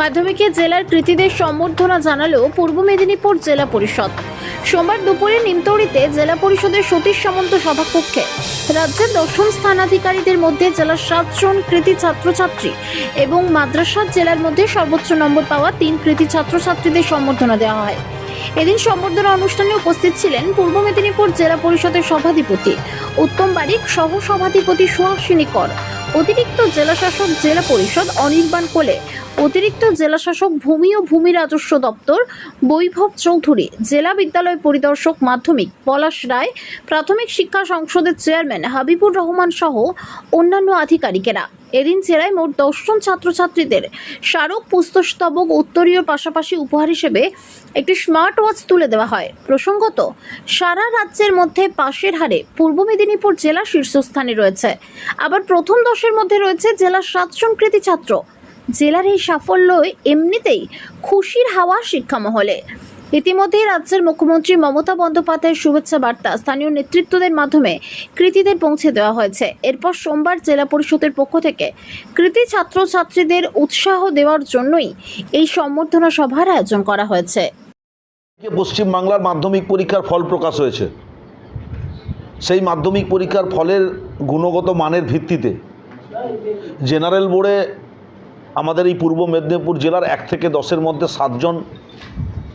মাধ্যমিকে জেলার কৃতীদের সম্বর্ধনা জানালো পূর্ব মেদিনীপুর জেলা পরিষদ। সোমবার দুপুরে নিমতৌড়িতে জেলা পরিষদের সতীশ সামন্ত সভাকক্ষে রাজ্যের দশম স্থানাধিকারীদের মধ্যে জেলার সাতজন কৃতি ছাত্রছাত্রী এবং মাদ্রাসার জেলার মধ্যে সর্বোচ্চ নম্বর পাওয়া তিন কৃতি ছাত্রছাত্রীদের সম্বর্ধনা দেওয়া হয়। এদিন সম্বর্ধনা অনুষ্ঠানে উপস্থিত ছিলেন পূর্ব মেদিনীপুর জেলা পরিষদের সভাধিপতি উত্তম বারিক সহ সভাধিপতি সুহাসিনী কর অতিরিক্ত জেলাশাসক জেলা পরিষদ অনির্বাণ কোলে অতিরিক্ত জেলাশাসক ভূমি ও ভূমি রাজস্ব দপ্তর বৈভব চৌধুরী, জেলা বিদ্যালয় পরিদর্শক মাধ্যমিক পলাশ রায়, প্রাথমিক শিক্ষা সংসদের চেয়ারম্যান হাবিবুর রহমান সহ অন্যান্য আধিকারিকেরা। এদিন জেলায় মোট দশজন ছাত্রছাত্রীদের স্মারক পুস্তস্তবক উত্তরীয় পাশাপাশি উপহার হিসেবে একটি স্মার্ট ওয়াচ তুলে দেওয়া হয়। প্রসঙ্গত, সারা রাজ্যের মধ্যে পাশের হারে পূর্ব মেদিনীপুর জেলা শীর্ষস্থানে রয়েছে। আবার প্রথম দশের মধ্যে রয়েছে জেলার সাতজন কৃতি ছাত্র। জেলার এই সাফল্য এমনিতেই খুশির হাওয়া শিক্ষা মহলে ইতিমধ্যেই রাজ্যের মুখ্যমন্ত্রী মমতা বন্দ্যোপাধ্যায়ের শুভেচ্ছা বার্তা স্থানীয় নেতৃত্বদের মাধ্যমে কৃতিদের পৌঁছে দেওয়া হয়েছে। এরপর সোমবার জেলা পরিষদের পক্ষ থেকে কৃতি ছাত্রছাত্রীদের উৎসাহ দেওয়ার জন্যই এই সম্বর্ধনা সভার আয়োজন করা হয়েছে। পশ্চিমবাংলার মাধ্যমিক পরীক্ষার ফল প্রকাশ হয়েছে। সেই মাধ্যমিক পরীক্ষার ফলের গুণগত মানের ভিত্তিতে জেনারেল বোর্ডে আমাদের এই পূর্ব মেদিনীপুর জেলার এক থেকে দশের মধ্যে সাতজন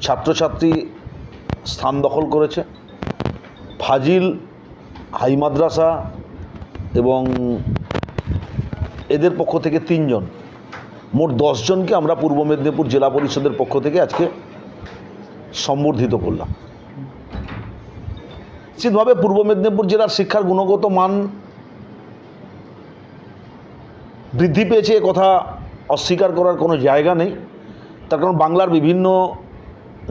ছাত্রছাত্রী স্থান দখল করেছে। ফাজিল, হাই মাদ্রাসা এবং এদের পক্ষ থেকে তিনজন। মোট দশজনকে আমরা পূর্ব মেদিনীপুর জেলা পরিষদের পক্ষ থেকে আজকে সম্বর্ধিত করলাম। নিশ্চিতভাবে পূর্ব মেদিনীপুর জেলার শিক্ষার গুণগত মান বৃদ্ধি পেয়েছে কথা অস্বীকার করার কোনো জায়গা নেই। তার কারণ বাংলার বিভিন্ন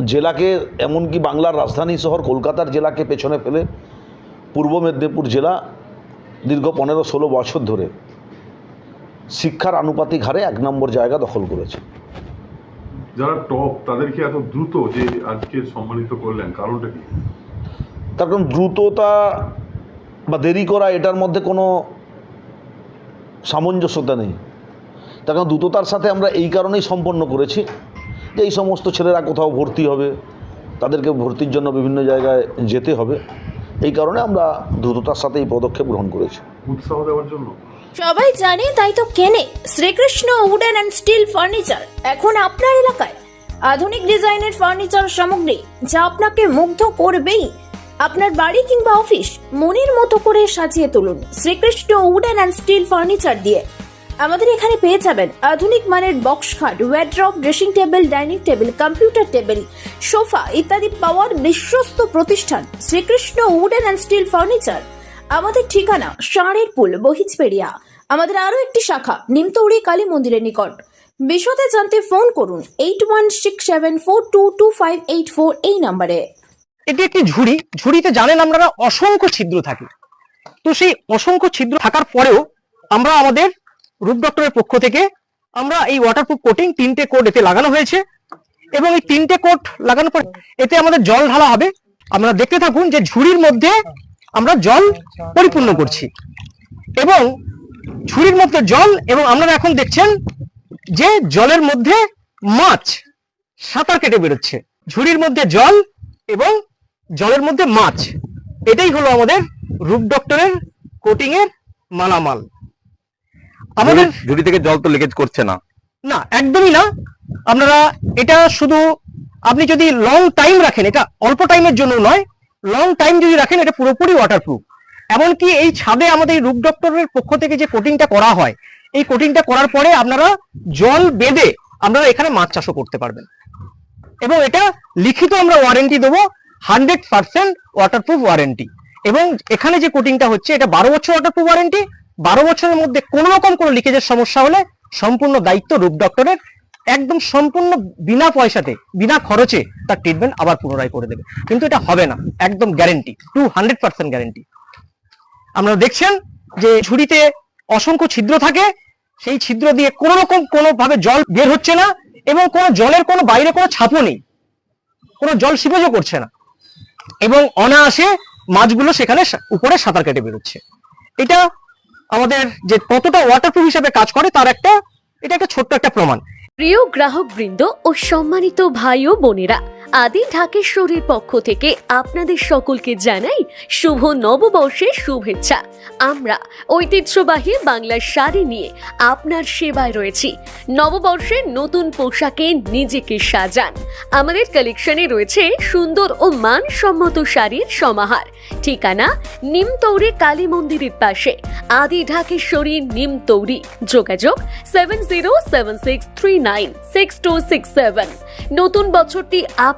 জেলাকে এমনকি বাংলার রাজধানী শহর কলকাতার জেলাকে পেছনে ফেলে পূর্ব মেদিনীপুর জেলা দীর্ঘ পনেরো ষোলো বছর ধরে শিক্ষার আনুপাতিক হারে এক নম্বর জায়গা দখল করেছে। যারা টপ তাদেরকে এত দ্রুত যে আজকে সম্মানিত করলেন কারণটা কি? তার কারণ দ্রুততা বা দেরি করা এটার মধ্যে কোনো সামঞ্জস্যতা নেই। তার কারণ দ্রুততার সাথে আমরা এই কারণেই সম্পন্ন করেছি যে এই সমস্ত ছেলেরা কোথাও ভর্তি হবে তাদেরকে ভর্তির জন্য বিভিন্ন জায়গায় যেতে হবে। এই কারণে আমরা দ্রুততার সাথে এই পদক্ষেপ গ্রহণ করেছি। উৎসাহ দেওয়ার জন্য? সবাই জানে তাই তো কেনে Shrikrishna wooden and steel furniture এখন আপনার এলাকায়। আধুনিক ডিজাইনের ফার্নিচার সামগ্রী যা আপনাকে মুগ্ধ করবেই। আপনার বাড়ি কিংবা অফিস মনের মতো করে সাজিয়ে তুলুন। Shrikrishna wooden and steel furniture দিয়ে আমাদের এখানে পেয়ে যাবেন আধুনিক মানের বক্স খাট wardrobe dressing table dining table computer table sofa ইত্যাদি পাওয়ার বিশ্বস্ত প্রতিষ্ঠান Shrikrishna wooden and steel furniture আমাদের ঠিকানা ষাঁড়ের পুল, বহিজপেড়িয়া। আমাদের আরও একটি শাখা, নিমতৌড়ি কালী মন্দিরের নিকট। বিশদে জানতে ফোন করুন eight one six seven four two two five eight four এই নাম্বারে। এটি একটি ঝুড়ি, ঝুড়িতে জানেন আমরা অসংখ্য ছিদ্র থাকে। তো সেই অসংখ্য ছিদ্র থাকার পরেও আমরা আমাদের রূপ ডক্টরের পক্ষ থেকে আমরা এই ওয়াটারপ্রুফ কোটিং তিনটে কোট এতে লাগানো হয়েছে এবং এই তিনটে কোট লাগানোর পর এতে আমাদের জল ঢালা হবে। আপনারা দেখতে থাকুন যে ঝুড়ির মধ্যে আমরা জল পরিপূর্ণ করছি এবং ঝুড়ির মধ্যে জল এবং আপনারা এখন দেখছেন যে জলের মধ্যে মাছ, সাঁতার কেটে বেরোচ্ছে। ঝুড়ির মধ্যে জল এবং জলের মধ্যে মাছ। এটাই হলো আমাদের রূপ ডক্টরের কোটিং এর মালামাল। আমাদের ঝুড়ি থেকে জল তো লিকেজ করছে না। না একদমই না। আপনারা এটা শুধু আপনি যদি লং টাইম রাখেন এটা অল্প টাইমের জন্য নয় লং টাইম যদি রাখেন এটা পুরোপুরি ওয়াটারপ্রুফ এমনকি এই ছাদে আমাদের রূপ ডক্টরের পক্ষ থেকে যে কোটিংটা করা হয় এই কোটিংটা করার পরে আপনারা জল বেঁধে আপনারা এখানে মাছ চাষও করতে পারবেন। এবং এটা লিখিত আমরা ওয়ারেন্টি দেবো হান্ড্রেড পার্সেন্ট ওয়াটারপ্রুফ ওয়ারেন্টি এবং এখানে যে কোটিংটা হচ্ছে এটা বারো বছর ওয়াটারপ্রুফ ওয়ারেন্টি বারো বছরের মধ্যে কোনো রকম কোনো লিকেজের সমস্যা হলে সম্পূর্ণ দায়িত্ব রূপ ডক্টরের, একদম সম্পূর্ণ বিনা পয়সাতে, বিনা খরচে তার ট্রিটমেন্ট আবার পুনরায় করে দেবে। কিন্তু এটা হবে না, একদম guarantee two hundred percent guarantee আপনারা দেখছেন যে ঝুড়িতে অসংখ্য ছিদ্র থাকে, সেই ছিদ্র দিয়ে কোনো রকম কোনো ভাবে জল বের হচ্ছে না এবং কোনো জলের কোনো বাইরে কোনো ছাপও নেই। কোনো জল সিপেজও করছে না। এবং অনায়াসে মাছগুলো সেখানে উপরে সাঁতার কেটে বেরোচ্ছে। এটা আমাদের যে কতটা ওয়াটারপ্রুফ হিসেবে কাজ করে, তার একটা, এটা একটা ছোট্ট একটা প্রমাণ। প্রিয় গ্রাহক বৃন্দ ও সম্মানিত ভাই ও বোনেরা আদি ঢাকেশ্বরীর পক্ষ থেকে আপনাদের সকলকে জানাই শুভ নববর্ষের শুভেচ্ছা। আমরা ঐতিহ্যবাহী বাংলার শাড়ি নিয়ে আপনার সেবায় রয়েছি। নববর্ষের নতুন পোশাকে নিজেকে সাজান। আমাদের কালেকশনে রয়েছে সুন্দর ও মানসম্মত শাড়ির সমাহার। ঠিকানা নিমতৌরি কালী মন্দিরের পাশে। আদি ঢাকেশ্বরী নিমতৌরি। যোগাযোগ seven zero seven six three nine six two six seven নতুন বছরটি